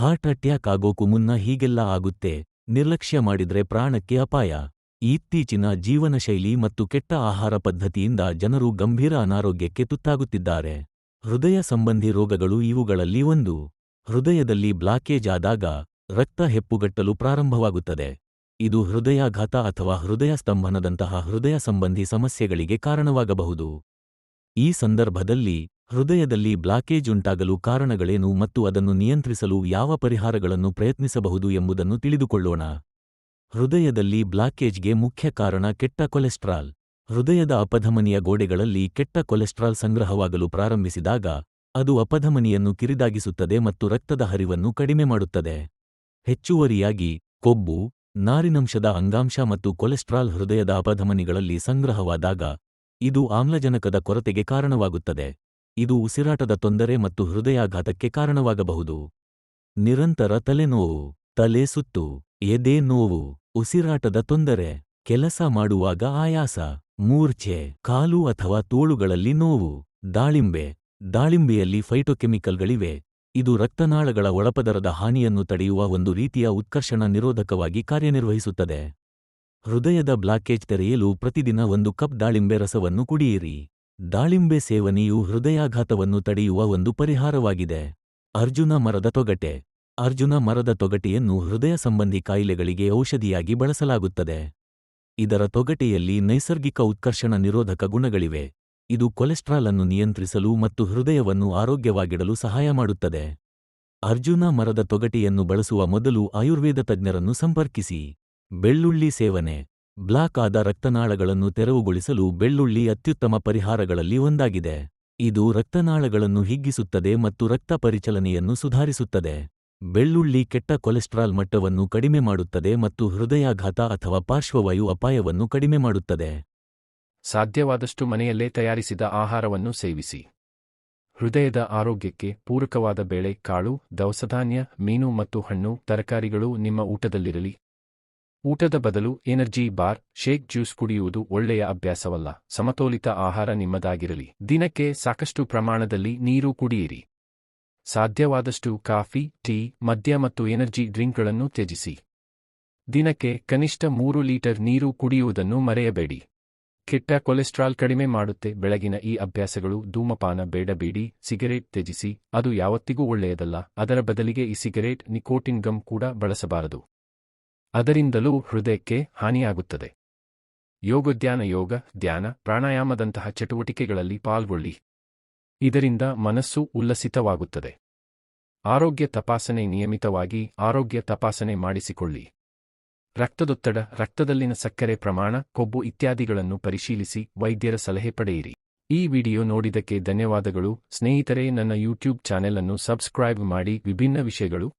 Heart attack ಆಗೋಕು ಮುನ್ನ ಹೀಗೆಲ್ಲ ಆಗುತ್ತೆ, ನಿರ್ಲಕ್ಷ್ಯ ಮಾಡಿದ್ರೆ ಪ್ರಾಣಕ್ಕೆ ಅಪಾಯ. ಇತ್ತೀಚಿನ ಜೀವನಶೈಲಿ ಮತ್ತು ಕೆಟ್ಟ ಆಹಾರ ಪದ್ಧತಿಯಿಂದ ಜನರು ಗಂಭೀರ ಅನಾರೋಗ್ಯಕ್ಕೆ ತುತ್ತಾಗುತ್ತಿದ್ದಾರೆ. ಹೃದಯ ಸಂಬಂಧಿ ರೋಗಗಳು ಇವುಗಳಲ್ಲಿ ಒಂದು. ಹೃದಯದಲ್ಲಿ ಬ್ಲಾಕೇಜ್ ಆದಾಗ ರಕ್ತ ಹೆಪ್ಪುಗಟ್ಟಲು ಪ್ರಾರಂಭವಾಗುತ್ತದೆ. ಇದು ಹೃದಯಾಘಾತ ಅಥವಾ ಹೃದಯ ಸ್ತಂಭನದಂತಹ ಹೃದಯ ಸಂಬಂಧಿ ಸಮಸ್ಯೆಗಳಿಗೆ ಕಾರಣವಾಗಬಹುದು. ಈ ಸಂದರ್ಭದಲ್ಲಿ ಹೃದಯದಲ್ಲಿ ಬ್ಲಾಕೇಜ್ ಉಂಟಾಗಲು ಕಾರಣಗಳೇನು ಮತ್ತು ಅದನ್ನು ನಿಯಂತ್ರಿಸಲು ಯಾವ ಪರಿಹಾರಗಳನ್ನು ಪ್ರಯತ್ನಿಸಬಹುದು ಎಂಬುದನ್ನು ತಿಳಿದುಕೊಳ್ಳೋಣ. ಹೃದಯದಲ್ಲಿ ಬ್ಲಾಕೇಜ್ಗೆ ಮುಖ್ಯ ಕಾರಣ ಕೆಟ್ಟ ಕೊಲೆಸ್ಟ್ರಾಲ್. ಹೃದಯದ ಅಪಧಮನಿಯ ಗೋಡೆಗಳಲ್ಲಿ ಕೆಟ್ಟ ಕೊಲೆಸ್ಟ್ರಾಲ್ ಸಂಗ್ರಹವಾಗಲು ಪ್ರಾರಂಭಿಸಿದಾಗ, ಅದು ಅಪಧಮನಿಯನ್ನು ಕಿರಿದಾಗಿಸುತ್ತದೆ ಮತ್ತು ರಕ್ತದ ಹರಿವನ್ನು ಕಡಿಮೆ ಮಾಡುತ್ತದೆ. ಹೆಚ್ಚುವರಿಯಾಗಿ, ಕೊಬ್ಬು, ನಾರಿನಂಶದ ಅಂಗಾಂಶ ಮತ್ತು ಕೊಲೆಸ್ಟ್ರಾಲ್ ಹೃದಯದ ಅಪಧಮನಿಗಳಲ್ಲಿ ಸಂಗ್ರಹವಾದಾಗ, ಇದು ಆಮ್ಲಜನಕದ ಕೊರತೆಗೆ ಕಾರಣವಾಗುತ್ತದೆ. ಇದು ಉಸಿರಾಟದ ತೊಂದರೆ ಮತ್ತು ಹೃದಯಾಘಾತಕ್ಕೆ ಕಾರಣವಾಗಬಹುದು. ನಿರಂತರ ತಲೆನೋವು, ತಲೆ ಸುತ್ತು, ಎದೆ ನೋವು, ಉಸಿರಾಟದ ತೊಂದರೆ, ಕೆಲಸ ಮಾಡುವಾಗ ಆಯಾಸ, ಮೂರ್ಛೆ, ಕಾಲು ಅಥವಾ ತೋಳುಗಳಲ್ಲಿ ನೋವು, ದಾಳಿಂಬೆ, ದಾಳಿಂಬೆಯಲ್ಲಿ ಫೈಟೋಕೆಮಿಕಲ್ಗಳಿವೆ. ಇದು ರಕ್ತನಾಳಗಳ ಒಳಪದರದ ಹಾನಿಯನ್ನು ತಡೆಯುವ ಒಂದು ರೀತಿಯ ಉತ್ಕರ್ಷಣ ನಿರೋಧಕವಾಗಿ ಕಾರ್ಯನಿರ್ವಹಿಸುತ್ತದೆ. ಹೃದಯದ ಬ್ಲಾಕೇಜ್ ತೆರೆಯಲು ಪ್ರತಿದಿನ ಒಂದು ಕಪ್ ದಾಳಿಂಬೆ ರಸವನ್ನು ಕುಡಿಯಿರಿ. ದಾಳಿಂಬೆ ಸೇವನೆಯು ಹೃದಯಾಘಾತವನ್ನು ತಡೆಯುವ ಒಂದು ಪರಿಹಾರವಾಗಿದೆ. ಅರ್ಜುನ ಮರದ ತೊಗಟೆ. ಅರ್ಜುನ ಮರದ ತೊಗಟೆಯನ್ನು ಹೃದಯ ಸಂಬಂಧಿ ಕಾಯಿಲೆಗಳಿಗೆ ಔಷಧಿಯಾಗಿ ಬಳಸಲಾಗುತ್ತದೆ. ಇದರ ತೊಗಟೆಯಲ್ಲಿ ನೈಸರ್ಗಿಕ ಉತ್ಕರ್ಷಣ ನಿರೋಧಕ ಗುಣಗಳಿವೆ. ಇದು ಕೊಲೆಸ್ಟ್ರಾಲ್ ಅನ್ನು ನಿಯಂತ್ರಿಸಲು ಮತ್ತು ಹೃದಯವನ್ನು ಆರೋಗ್ಯವಾಗಿಡಲು ಸಹಾಯ ಮಾಡುತ್ತದೆ. ಅರ್ಜುನ ಮರದ ತೊಗಟೆಯನ್ನು ಬಳಸುವ ಮೊದಲು ಆಯುರ್ವೇದ ತಜ್ಞರನ್ನು ಸಂಪರ್ಕಿಸಿ. ಬೆಳ್ಳುಳ್ಳಿ ಸೇವನೆ. ಬ್ಲಾಕ್ ಆದ ರಕ್ತನಾಳಗಳನ್ನು ತೆರವುಗೊಳಿಸಲು ಬೆಳ್ಳುಳ್ಳಿ ಅತ್ಯುತ್ತಮ ಪರಿಹಾರಗಳಲ್ಲಿ ಒಂದಾಗಿದೆ. ಇದು ರಕ್ತನಾಳಗಳನ್ನು ಹಿಗ್ಗಿಸುತ್ತದೆ ಮತ್ತು ರಕ್ತ ಪರಿಚಲನೆಯನ್ನು ಸುಧಾರಿಸುತ್ತದೆ. ಬೆಳ್ಳುಳ್ಳಿ ಕೆಟ್ಟ ಕೊಲೆಸ್ಟ್ರಾಲ್ ಮಟ್ಟವನ್ನು ಕಡಿಮೆ ಮಾಡುತ್ತದೆ ಮತ್ತು ಹೃದಯಾಘಾತ ಅಥವಾ ಪಾರ್ಶ್ವವಾಯು ಅಪಾಯವನ್ನು ಕಡಿಮೆ ಮಾಡುತ್ತದೆ. ಸಾಧ್ಯವಾದಷ್ಟು ಮನೆಯಲ್ಲೇ ತಯಾರಿಸಿದ ಆಹಾರವನ್ನು ಸೇವಿಸಿ. ಹೃದಯದ ಆರೋಗ್ಯಕ್ಕೆ ಪೂರಕವಾದ ಬೇಳೆ, ಕಾಳು, ದವಸಧಾನ್ಯ, ಮೀನು ಮತ್ತು ಹಣ್ಣು, ತರಕಾರಿಗಳು ನಿಮ್ಮ ಊಟದಲ್ಲಿರಲಿ. ಊಟದ ಬದಲು ಎನರ್ಜಿ ಬಾರ್, ಶೇಕ್ ಜ್ಯೂಸ್ ಕುಡಿಯುವುದು ಒಳ್ಳೆಯ ಅಭ್ಯಾಸವಲ್ಲ. ಸಮತೋಲಿತ ಆಹಾರ ನಿಮ್ಮದಾಗಿರಲಿ. ದಿನಕ್ಕೆ ಸಾಕಷ್ಟು ಪ್ರಮಾಣದಲ್ಲಿ ನೀರು ಕುಡಿಯಿರಿ. ಸಾಧ್ಯವಾದಷ್ಟು ಕಾಫಿ, ಟೀ, ಮದ್ಯ ಮತ್ತು ಎನರ್ಜಿ ಡ್ರಿಂಕ್ಗಳನ್ನು ತ್ಯಜಿಸಿ. ದಿನಕ್ಕೆ ಕನಿಷ್ಠ ಮೂರು ಲೀಟರ್ ನೀರು ಕುಡಿಯುವುದನ್ನು ಮರೆಯಬೇಡಿ. ಕೆಟ್ಟ ಕೊಲೆಸ್ಟ್ರಾಲ್ ಕಡಿಮೆ ಮಾಡುತ್ತೆ. ಬೆಳಗಿನ ಈ ಅಭ್ಯಾಸಗಳು ಧೂಮಪಾನ ಬೇಡಬೇಡಿ ಸಿಗರೇಟ್ ತ್ಯಜಿಸಿ. ಅದು ಯಾವತ್ತಿಗೂ ಒಳ್ಳೆಯದಲ್ಲ. ಅದರ ಬದಲಿಗೆ ಈ ಸಿಗರೇಟ್, ನಿಕೋಟಿನ್ ಗಮ್ ಕೂಡ ಬಳಸಬಾರದು. ಅದರಿಂದಲೂ ಹೃದಯಕ್ಕೆ ಹಾನಿಯಾಗುತ್ತದೆ. ಯೋಗೋದ್ಯಾನ ಯೋಗ, ಧ್ಯಾನ, ಪ್ರಾಣಾಯಾಮದಂತಹ ಚಟುವಟಿಕೆಗಳಲ್ಲಿ ಪಾಲ್ಗೊಳ್ಳಿ. ಇದರಿಂದ ಮನಸ್ಸು ಉಲ್ಲಸಿತವಾಗುತ್ತದೆ. ಆರೋಗ್ಯ ತಪಾಸಣೆ ನಿಯಮಿತವಾಗಿ ಆರೋಗ್ಯ ತಪಾಸಣೆ ಮಾಡಿಸಿಕೊಳ್ಳಿ. ರಕ್ತದೊತ್ತಡ, ರಕ್ತದಲ್ಲಿನ ಸಕ್ಕರೆ ಪ್ರಮಾಣ, ಕೊಬ್ಬು ಇತ್ಯಾದಿಗಳನ್ನು ಪರಿಶೀಲಿಸಿ ವೈದ್ಯರ ಸಲಹೆ ಪಡೆಯಿರಿ. ಈ ವಿಡಿಯೋ ನೋಡಿದಕ್ಕೆ ಧನ್ಯವಾದಗಳು. ಸ್ನೇಹಿತರೇ, ನನ್ನ ಯೂಟ್ಯೂಬ್ ಚಾನೆಲ್ ಅನ್ನು ಸಬ್ಸ್ಕ್ರೈಬ್ ಮಾಡಿ ವಿಭಿನ್ನ ವಿಷಯಗಳು